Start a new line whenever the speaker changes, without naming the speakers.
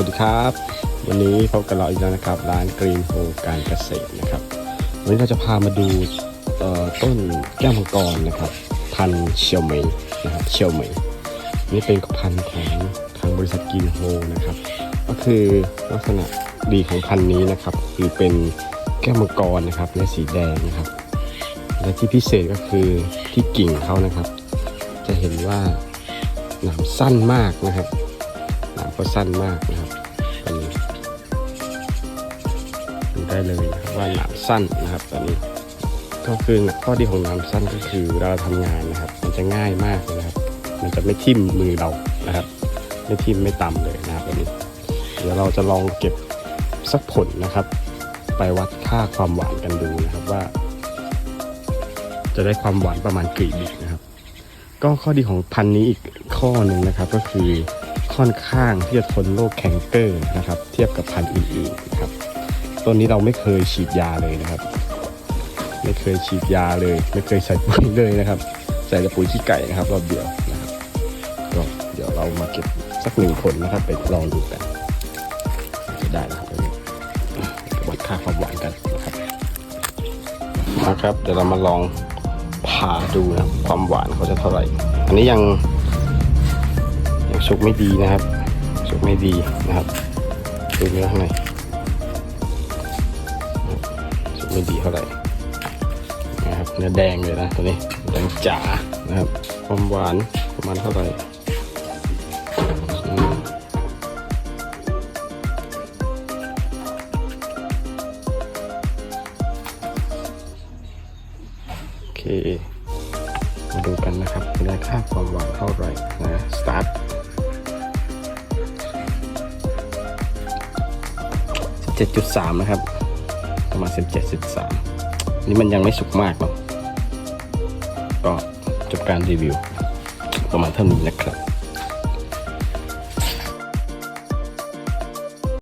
วัสดีครับ วันนี้พบกับเราอีกแล้วนะครับ ร้านกรีนโฮการเกษตรนะครับ วันนี้เราจะพามาดูต้นแก้วมังกรนะครับ พันเชียวเหมยนะครับเชียวเหมยนี่เป็นพันธุ์ของทางบริษัทกรีนโฮนะครับ ก็คือลักษณะดีของพันธุ์นี้นะครับ คือเป็นแก้วมังกรนะครับและสีแดงนะครับ และที่พิเศษก็คือที่กิ่งเขานะครับ จะเห็นว่าหนามสั้นมากนะครับหนามก็สั้นมากนะ ได้เลยนะครับว่าหนามสั้นนะครับตอนนี้ก็คือข้อดีของหนามสั้นก็คือเวลาเราทำงานนะครับ มันจะง่ายมากนะครับ มันจะไม่ทิ่มมือเรานะครับ ไม่ทิ่มไม่ต่ำเลยนะครับตอนนี้ เดี๋ยวเราจะลองเก็บสักผลนะครับ ไปวัดค่าความหวานกันดูนะครับว่า จะได้ความหวานประมาณกี่บิกนะครับ ก็ข้อดีของพันนี้อีกข้อหนึ่งนะครับก็คือค่อนข้างที่จะทนโรคแคนเกอร์นะครับ เทียบกับพันธุ์อื่นๆนะครับ ต้นนี้เราไม่เคยฉีดยาเลยนะครับ ไม่เคยฉีดยาเลย ไม่เคยใส่ปุ๋ยเลยนะครับ ใส่แต่ปุ๋ยขี้ไก่นะครับรอบเดียวนะครับก็เดี๋ยวเรามาเก็บสักหนึ่งผลนะครับ ไปลองดูกันจะได้นะครับนี้วัดค่าความหวานกันนะครับนะครับ เดี๋ยวเรามาลองผ่าดูนะครับความหวานเขาจะเท่าไหร่ อันนี้ยังยังสุกไม่ดีนะครับ สุกไม่ดีนะครับดูเนื้อข้างใน ไม่ดีเท่าไหร่นะครับเนื้อแดงเลยนะตัวนี้แดงจ๋านะครับความหวานประมาณเท่าไหร่โอเค มาดูกันนะครับจะได้ค่าความหวานเท่าไหร่นะสตาร์ท17.3นะครับ ประมาณ 17-13นี่มันยังไม่สุกมากเนาะก็จบการรีวิวประมาณเท่านี้นะครับ